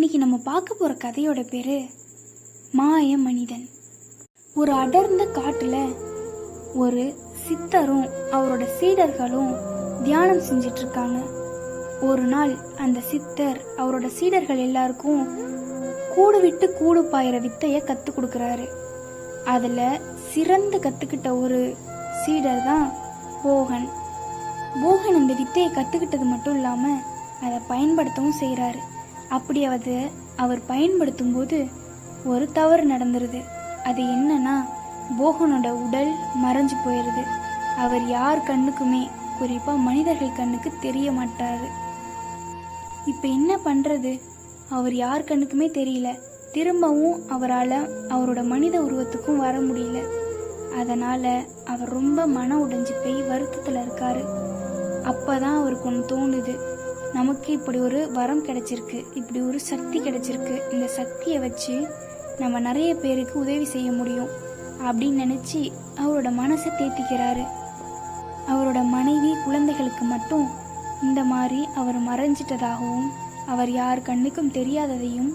இன்னைக்கு நம்ம பார்க்க போற கதையோட பேரு மாய மனிதன் ஒரு அடர்ந்த காட்டுல ஒரு சித்தரும் அவரோட சீடர்களும் தியானம் செஞ்சிட்டு இருக்காங்க ஒரு நாள் அந்த சித்தர் அவரோட சீடர்கள் எல்லாருக்கும் கூடு விட்டு கூடு பாயிற வித்தைய கத்து கொடுக்கறாரு. அதுல சிறந்து கத்துக்கிட்ட ஒரு சீடர் தான் போகன். போகன் அந்த வித்தையை கத்துக்கிட்டது மட்டும் இல்லாம அதை பயன்படுத்தவும் செய்கிறாரு அப்படி அதை அவர் பயன்படுத்தும் போது ஒரு தவறு நடந்துருது. அது என்னன்னா போகனோட உடல் மறைஞ்சு போயிருது. அவர் யார் கண்ணுக்குமே குறிப்பா மனிதர்கள் கண்ணுக்கு தெரிய மாட்டாரு. இப்ப என்ன பண்றது? அவர் யார் கண்ணுக்குமே தெரியல. திரும்பவும் அவரால் அவரோட மனித உருவத்துக்கும் வர முடியல. அதனால அவர் ரொம்ப மன உடைஞ்சு போய் வருத்தத்துல இருக்காரு. அப்பதான் அவருக்கு ஒன்று தோணுது. நமக்கு இப்படி ஒரு வரம் கிடைச்சிருக்கு இப்படி ஒரு சக்தி கிடைச்சிருக்கு. இந்த சக்தியை வச்சு நம்ம நிறைய பேருக்கு உதவி செய்ய முடியும் அப்படின்னு நினச்சி அவரோட மனசை தேத்திக்கிறாரு. அவரோட மனைவி குழந்தைகளுக்கு மட்டும் இந்த மாதிரி அவர் மறைஞ்சிட்டதாகவும் அவர் யார் கண்ணுக்கும் தெரியாததையும்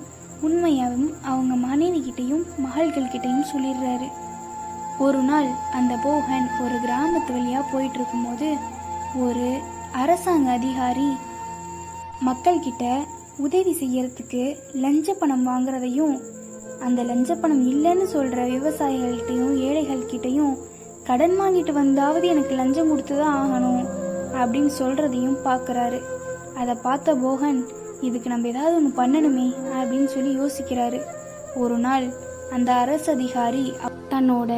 உண்மையாகவும் அவங்க மனைவி கிட்டையும் மகள்கள் கிட்டையும் சொல்லிடுறாரு. ஒரு நாள் அந்த போகன் ஒரு கிராமத்து வழியாக போயிட்டு இருக்கும்போது ஒரு அரசாங்க அதிகாரி மக்கள்கிட்ட உதவி செய்யறதுக்கு லஞ்ச பணம் வாங்குறதையும் அந்த லஞ்ச பணம் இல்லைன்னு சொல்ற விவசாயிகள்கிட்டையும் ஏழைகள் கிட்டையும் கடன் வாங்கிட்டு வந்தாவது எனக்கு லஞ்சம் கொடுத்து தான் ஆகணும் அப்படின்னு சொல்றதையும் பார்க்குறாரு அதை பார்த்த போகன் இதுக்கு நம்ம ஏதாவது ஒன்று பண்ணணுமே அப்படின்னு சொல்லி யோசிக்கிறாரு. ஒரு நாள் அந்த அரசு அதிகாரி தன்னோட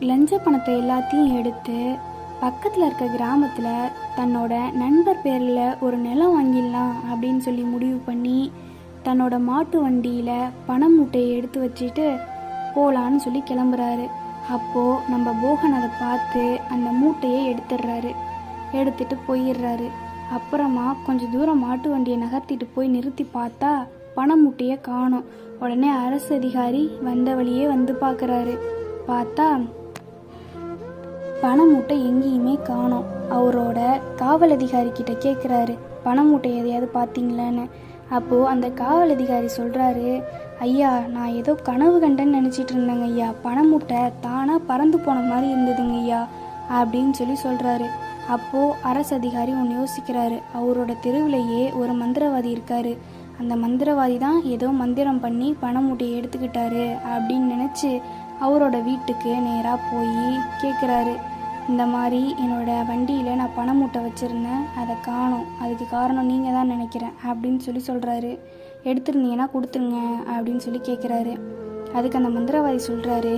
லஞ்ச பணத்தை எல்லாத்தையும் எடுத்து பக்கத்தில் இருக்க கிராமத்தில் தன்னோட நண்பர் பேரில் ஒரு நிலம் வாங்கிடலாம் அப்படின்னு சொல்லி முடிவு பண்ணி தன்னோட மாட்டு வண்டியில் பணம் மூட்டையை எடுத்து வச்சுட்டு போகலான்னு சொல்லி கிளம்புறாரு. அப்போது நம்ம போகன் அதை பார்த்து அந்த மூட்டையை எடுத்துடுறாரு. எடுத்துட்டு போயிடுறாரு. அப்புறமா கொஞ்சம் தூரம் மாட்டு வண்டியை நகர்த்திட்டு போய் நிறுத்தி பார்த்தா பணம் மூட்டையை காணும். உடனே அரசு அதிகாரி வந்த வழியே வந்து பார்க்குறாரு. பார்த்தா பணமூட்டை எங்கேயுமே காணோம். அவரோட காவல் அதிகாரி கிட்ட கேட்குறாரு பண மூட்டை எதையாவது பார்த்தீங்களான்னு? அப்போது அந்த காவல் அதிகாரி சொல்கிறாரு ஐயா நான் ஏதோ கனவு கண்டேன்னு நினச்சிட்டு இருந்தேங்க ஐயா. பணமூட்டை தானாக பறந்து போன மாதிரி இருந்ததுங்க ஐயா அப்படின்னு சொல்லி சொல்கிறாரு அப்போது அரசு அதிகாரி ஒன்று யோசிக்கிறாரு. அவரோட தெருவிலேயே ஒரு மந்திரவாதி இருக்காரு. அந்த மந்திரவாதி தான் ஏதோ மந்திரம் பண்ணி பணமூட்டையை எடுத்துக்கிட்டாரு அப்படின்னு நினச்சி அவரோட வீட்டுக்கு நேராக போய் கேட்குறாரு இந்த மாதிரி என்னோடய வண்டியில் நான் பண மூட்டை வச்சுருந்தேன். அதை காணோம். அதுக்கு காரணம் நீங்கள் தான் நினைக்கிறேன். அப்படின்னு சொல்லி சொல்கிறாரு எடுத்துருந்தீங்கன்னா கொடுத்துருங்க அப்படின்னு சொல்லி கேட்குறாரு அதுக்கு அந்த மந்திரவாதி சொல்கிறாரு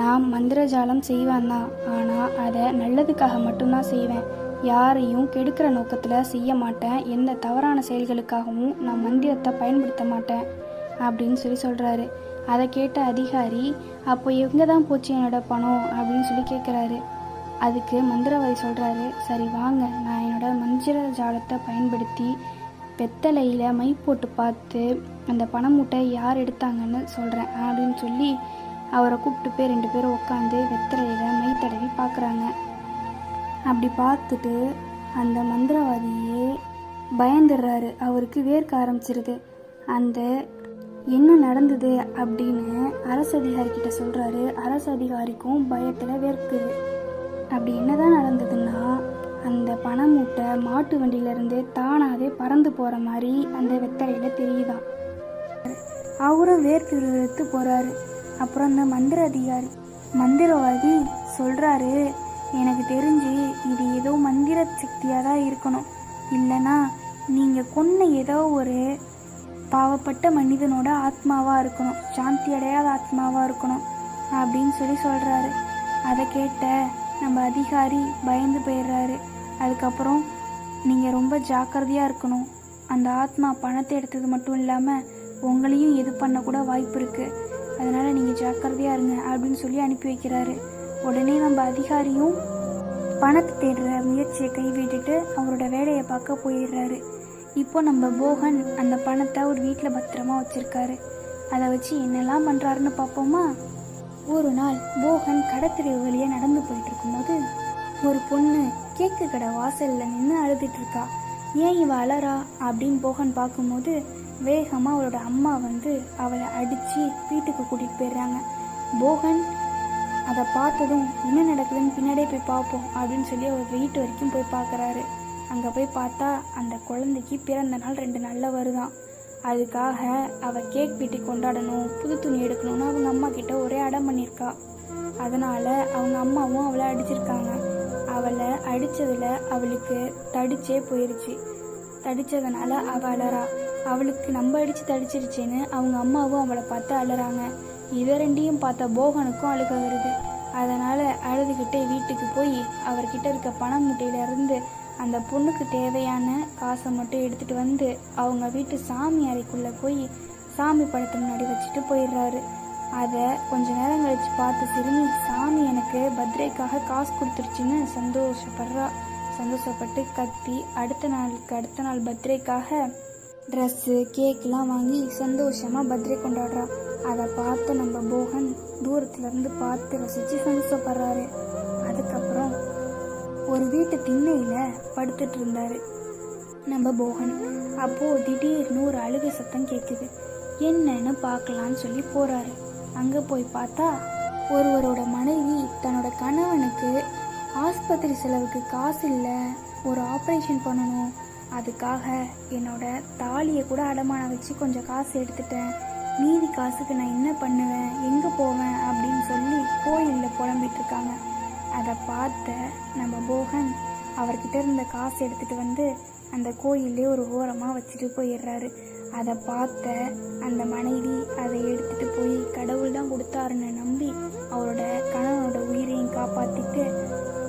நான் மந்திரஜாலம் செய்வேன் தான். ஆனால் அதை நல்லதுக்காக மட்டும்தான் செய்வேன். யாரையும் கெடுக்கிற நோக்கத்தில் செய்ய மாட்டேன். எந்த தவறான செயல்களுக்காகவும் நான் மந்திரத்தை பயன்படுத்த மாட்டேன். அப்படின்னு சொல்லி சொல்கிறாரு அதை கேட்ட அதிகாரி அப்போ எங்கே தான் போச்சு என்னோடய பணம்? அப்படின்னு சொல்லி கேட்குறாரு அதுக்கு மந்திரவாதி சொல்கிறாரு சரி வாங்க நான் என்னோட மந்திர ஜாலத்தை பயன்படுத்தி வெத்தலையில் மை போட்டு பார்த்து அந்த பணமூட்டை யார் எடுத்தாங்கன்னு சொல்கிறேன் அப்படின்னு சொல்லி அவரை கூப்பிட்டு போய் ரெண்டு பேரும் உட்காந்து வெத்தலையில் மை தடவி பார்க்குறாங்க. அப்படி பார்த்துட்டு அந்த மந்திரவாதியே பயந்துடுறாரு. அவருக்கு வேர்க்க ஆரம்பிச்சிருது. அந்த என்ன நடந்தது? அப்படின்னு அரசு அதிகாரி கிட்ட சொல்கிறாரு அரசு அதிகாரிக்கும் பயத்தில் வேர்க்குது. அப்படி என்னதான் நடந்ததுன்னா அந்த பண மூட்டை மாட்டு வண்டியிலேருந்து தானாகவே பறந்து போகிற மாதிரி அந்த வெத்தலையில் தெரியுதான் அவரும் வேர்த்து விழுத்து போகிறாரு அப்புறம் அந்த மந்திர அதிகாரி மந்திரவாதி சொல்கிறாரு எனக்கு தெரிஞ்சு இது ஏதோ மந்திர சக்தியாக தான் இருக்கணும். இல்லைன்னா நீங்கள் கொன்ன ஏதோ ஒரு பாவப்பட்ட மனிதனோட ஆத்மாவாக இருக்கணும். சாந்தி அடையாத ஆத்மாவாக இருக்கணும். அப்படின்னு சொல்லி சொல்கிறாரு அதை கேட்ட நம்ம அதிகாரி பயந்து போயிடுறாரு. அதுக்கப்புறம் நீங்கள் ரொம்ப ஜாக்கிரதையாக இருக்கணும். அந்த ஆத்மா பணத்தை எடுத்தது மட்டும் இல்லாமல் உங்களையும் இது பண்ணக்கூட வாய்ப்பு இருக்குது அதனால் நீங்கள் ஜாக்கிரதையாக இருங்க அப்படின்னு சொல்லி அனுப்பி வைக்கிறாரு. உடனே நம்ம அதிகாரியும் பணத்தை தேடுற முயற்சியை கைவிட்டுட்டு அவரோட வேலையை பார்க்க போயிடுறாரு. இப்போ நம்ம போகன் அந்த பணத்தை ஒரு வீட்டில் பத்திரமா வச்சுருக்காரு. அதை வச்சு என்னெல்லாம் பண்ணுறாருன்னு பார்ப்போமா? ஒரு நாள் போகன் கடத்தெரு வழியா நடந்து போயிட்டு இருக்கும்போது ஒரு பொண்ணு கேக்கு கடை வாசல்ல நின்று அழுதுட்டு இருக்கா ஏன் இவ அலறா? அப்படின்னு போகன் பார்க்கும்போது வேகமாக அவளோட அம்மா வந்து அவளை அடித்து வீட்டுக்கு கூட்டிகிட்டு போயிடுறாங்க. போகன் அதை பார்த்ததும் என்ன நடக்குதுன்னு பின்னாடியே போய் பார்ப்போம் அப்படின்னு சொல்லி அவர் வீட்டு வரைக்கும் போய் பார்க்குறாரு. அங்கே போய் பார்த்தா அந்த குழந்தைக்கு பிறந்த நாள் ரெண்டு நாளில் வருதான். அதுக்காக அவள் கேக் வெட்டி கொண்டாடணும் புது துணி எடுக்கணும்னு அவங்க அம்மா கிட்ட ஒரே அடம் பண்ணியிருக்கா. அதனால அவங்க அம்மாவும் அவளை அடிச்சிருக்காங்க. அவளை அடித்ததில் அவளுக்கு தடிச்சே போயிருச்சு. தடிச்சதுனால அவ அலறா. அவளுக்கு நம்ம அடிச்சு தடிச்சிருச்சேன்னு அவங்க அம்மாவும் அவளை பார்த்து அலறாங்க. இதை ரெண்டையும் பார்த்த போகனுக்கும் அழுக வருது. அதனால அழுதுகிட்டே வீட்டுக்கு போய் அவர்கிட்ட இருக்க பணம் மூட்டையிலேருந்து அந்த பொண்ணுக்கு தேவையான காசை மட்டும் எடுத்துட்டு வந்து அவங்க வீட்டு சாமி அறைக்குள்ள போய் சாமி படத்து முன்னாடி வச்சுட்டு போயிடுறாரு. அதை கொஞ்ச நேரம் கழிச்சு பார்த்து சிறுமி சாமி எனக்கு பத்ரேக்காக காசு கொடுத்துருச்சுன்னு சந்தோஷப்படுறா. சந்தோஷப்பட்டு கத்தி அடுத்த நாளுக்கு அடுத்த நாள் பர்த்டேக்காக ட்ரெஸ்ஸு கேக்லாம் வாங்கி சந்தோஷமாக பர்த்டே கொண்டாடுறா. அதை பார்த்து நம்ம போகன் தூரத்துலேருந்து பார்த்து ரசித்து சந்தோஷப்படுறாரு. திண்ணையில் படுத்துட்டு இருந்தாரு. நம்ம போகன் அப்போ திடீர்னு ஒரு அழுகை சத்தம் கேட்குது என்னன்னு பார்க்கலான்னு சொல்லி போறாரு. அங்க போய் பார்த்தா ஒருவரோட மனைவி தன்னோட கணவனுக்கு ஆஸ்பத்திரி செலவுக்கு காசு இல்லை ஒரு ஆப்ரேஷன் பண்ணணும். அதுக்காக என்னோட தாலியை கூட அடமானம் வச்சு கொஞ்சம் காசு எடுத்துட்டேன். மீதி காசுக்கு நான் என்ன பண்ணுவேன்? எங்கே போவேன்? அப்படின்னு சொல்லி கோயிலில் புலம்பிட்டு இருக்காங்க. அதை பார்த்த நம்ம போகன் அவர்கிட்ட இருந்த காசு எடுத்துட்டு வந்து அந்த கோயிலே ஒரு ஓரமாக வச்சுட்டு போயிடுறாரு அதை பார்த்த அந்த மனைவி அதை எடுத்துட்டு போய் கடவுள் தான் கொடுத்தாருன்னு நம்பி அவரோட கணவனோட உயிரையும் காப்பாத்திட்டு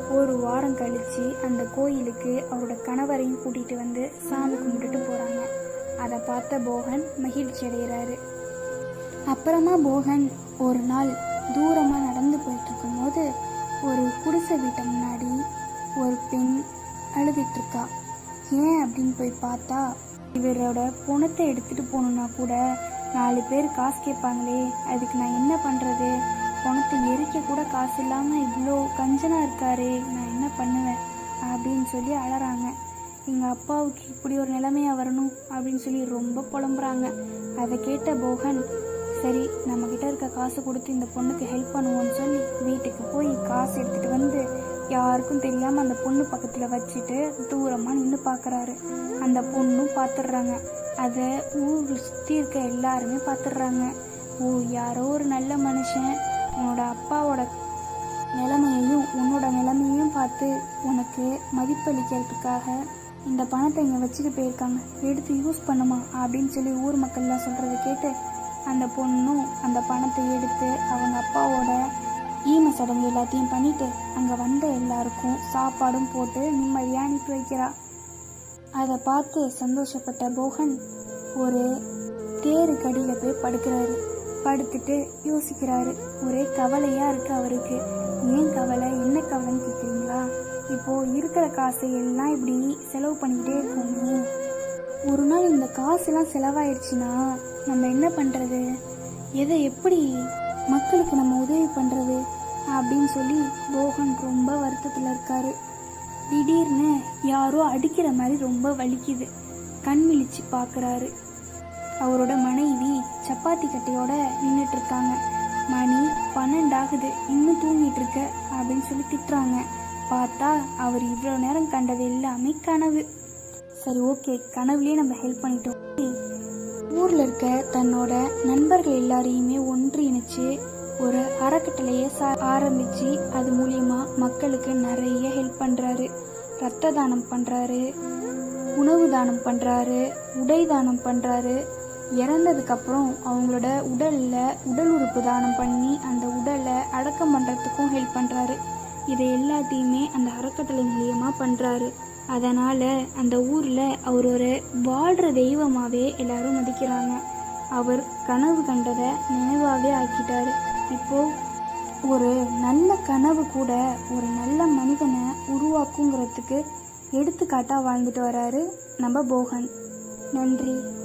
ஒரு வாரம் கழிச்சு அந்த கோயிலுக்கு அவரோட கணவரையும் கூட்டிட்டு வந்து சாமி கும்பிட்டுட்டு போறாங்க. அதை பார்த்த போகன் மகிழ்ச்சி அடைகிறாரு அப்புறமா போகன் ஒரு நாள் தூரமா நடந்து போயிட்டு இருக்கும்போது ஒரு குடிசை வீட்டு முன்னாடி ஒரு பெண் அழுதுட்டுருக்கா ஏன் அப்படின்னு போய் பார்த்தா இவரோட பணத்தை எடுத்துட்டு போகணுன்னா கூட நாலு பேர் காசு கேட்பாங்களே அதுக்கு நான் என்ன பண்ணுறது பணத்தை எரிக்க கூட காசு இல்லாமல் இவ்வளோ கஞ்சனா இருக்காரே நான் என்ன பண்ணுவேன்? அப்படின்னு சொல்லி அழறாங்க. எங்கள் அப்பாவுக்கு இப்படி ஒரு நிலைமையாக வரணும் அப்படின்னு சொல்லி ரொம்ப புலம்புறாங்க. அதை கேட்ட போகன் சரி நம்மக்கிட்ட இருக்க காசு கொடுத்து இந்த பொண்ணுக்கு ஹெல்ப் பண்ணுவோம்னு சொல்லி வீட்டுக்கு போய் காசு எடுத்துகிட்டு வந்து யாருக்கும் தெரியாம அந்த பொண்ணு பக்கத்துல வச்சுட்டு தூரமா நின்று பாக்குறாரு. அந்த பொண்ணும் பாத்துடுறாங்க. அதை ஊர் சுத்தி இருக்க எல்லாருமே பாத்துடுறாங்க. ஓ யாரோ ஒரு நல்ல மனுஷன். உன்னோட அப்பாவோட நிலைமையையும் உன்னோட நிலைமையையும் பார்த்து உனக்கு மதிப்பளிக்கிறதுக்காக இந்த பணத்தை இங்கே வச்சுட்டு போயிருக்காங்க. எடுத்து யூஸ் பண்ணுமா அப்படின்னு சொல்லி ஊர் மக்கள்லாம் சொல்கிறத கேட்டு அந்த பொண்ணும் அந்த பணத்தை எடுத்து அவங்க அப்பாவோட ஈம சடங்கு எல்லாத்தையும் பண்ணிட்டு அங்கே வந்த எல்லாருக்கும் சாப்பாடும் போட்டு நிம்மதியாக அனுப்பி வைக்கிறா அதை பார்த்து சந்தோஷப்பட்ட போகன் ஒரு தேரு கடியில் போய் படுக்கிறாரு. படுத்துட்டு யோசிக்கிறாரு. ஒரே கவலையா இருக்கு அவருக்கு. ஏன் கவலை? என்ன கவலைன்னு கேக்குறீங்களா? இப்போ இருக்கிற காசை எல்லாம் இப்படி செலவு பண்ணிக்கிட்டே இருக்கோமே. ஒரு நாள் இந்த காசுலாம் செலவாயிடுச்சுன்னா நம்ம என்ன பண்றது? எதை எப்படி மக்களுக்கு நம்ம உதவி பண்ணுறது அப்படின்னு சொல்லி போகன் ரொம்ப வருத்தத்தில் இருக்காரு. திடீர்னு யாரோ அடிக்கிற மாதிரி ரொம்ப வலிக்குது. கண் விழிச்சு பார்க்குறாரு அவரோட மனைவி சப்பாத்தி கட்டையோட நின்றுட்டு இருக்காங்க. மணி பன்னெண்டாகுது. இன்னும் தூங்கிட்டு இருக்க அப்படின்னு சொல்லி திட்டுறாங்க. பார்த்தா அவர் இவ்வளோ நேரம் கண்டது எல்லாமே கனவு. சரி ஓகே. கனவுலேயே நம்ம ஹெல்ப் பண்ணிட்டோம். ஊர்ல இருக்க தன்னோட நண்பர்கள் எல்லாரையுமே ஒன்று இணைச்சு ஒரு அறக்கட்டளையை சா- ஆரம்பிச்சு அது மூலியமா மக்களுக்கு நிறைய ஹெல்ப் பண்றாரு. ரத்த தானம் பண்றாரு உணவு தானம் பண்றாரு உடை தானம் பண்றாரு. இறந்ததுக்கு அப்புறம் அவங்களோட உடல்ல உடல் உறுப்பு தானம் பண்ணி அந்த உடலை அடக்கம் பண்றதுக்கும் ஹெல்ப் பண்றாரு. இதை எல்லாத்தையுமே அந்த அறக்கட்டளை மூலியமா பண்றாரு. அதனால் அந்த ஊரில் அவர் ஒரு வாழ்கிற தெய்வமாகவே எல்லாரும் மதிக்கிறாங்க. அவர் கனவு கண்டதை நினைவாகவே ஆக்கிட்டார். இப்போது ஒரு நல்ல கனவு கூட ஒரு நல்ல மனிதனை உருவாக்குங்கிறதுக்கு எடுத்துக்காட்டாக வாழ்ந்துட்டு வராரு நம்ம போகன். நன்றி.